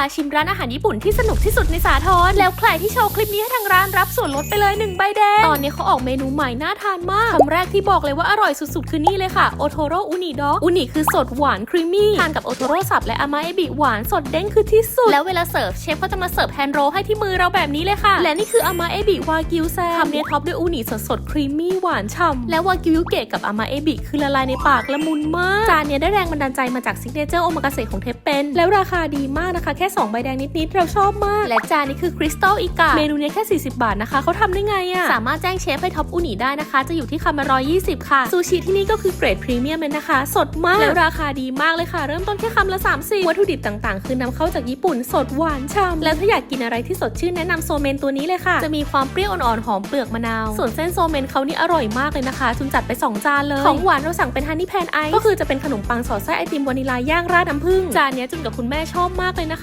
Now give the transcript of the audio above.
าชิมร้านอาหารญี่ปุ่นที่สนุกที่สุดในสาทรแล้วใครที่โชว์คลิปนี้ให้ทางร้านรับส่วนลดไปเลย1ใบแดง ตอนนี้เขาออกเมนูใหม่น่าทานมากคำแรกที่บอกเลยว่าอร่อยสุดๆ คือนี่เลยค่ะโอโทโร่อุนิดอกอุนิคือสดหวานครีมมี่ทานกับโอโทโร่สับและอามาเอบิหวานสดเด้งคือที่สุด แล้วเวลาเสิร์ฟเชฟเขาจะมาเสิร์ฟแฮนด์โรให้ที่มือเราแบบนี้เลยค่ะ และนี่คืออามาเอบิวากิวแซมคำนี้ท็อปด้วยอุนิสดสดๆครีมมี่หวานฉ่ำและวากิวยุเกะกับอามาเอบิคือละลายในปากละมุนมากจานเนี้ยได้แรงบันดาลใจมาจากซิกเนเจอร์โอมากาเสะของเทปเป็นแล้วราคาดีมากนะคะแค่2 ใบแดงนิดๆเราชอบมาก และจานนี้คือคริสตัลอีกาเมนูเนี้ยแค่ 40 บาทนะคะเขาทำได้ไงอะสามารถแจ้งเชฟให้ท็อปอุนิได้นะคะ จะอยู่ที่คำละ120ค่ะ ซูชิที่นี่ก็คือเกรดพรีเมียมเลยนะคะ สดมาก แล้วราคาดีมากเลยค่ะ เริ่มต้นแค่คำละ30วัตถุดิบต่างๆ คือนำเข้าจากญี่ปุ่นสดหวานฉ่ำแล้วถ้าอยากกินอะไรที่สดชื่นแนะนำโซเมนตัวนี้เลยค่ะ จะมีความเปรี้ยวอ่อนๆหอมเปลือกมะนาวส่วนเส้นโซเมนเขานี่อร่อยมากเลยนะคะจุนจัดไปสองจานเลยของหวานเราสั่งเป็นฮันนี่แพนไอซ์ก็คือจะเป็นขนมปังสอดไส้ไอติมวานิลาย่างราดน้ำผึ้งจานเนี้ยจุนกับคุณแม่ชอบมากเลยนะคะ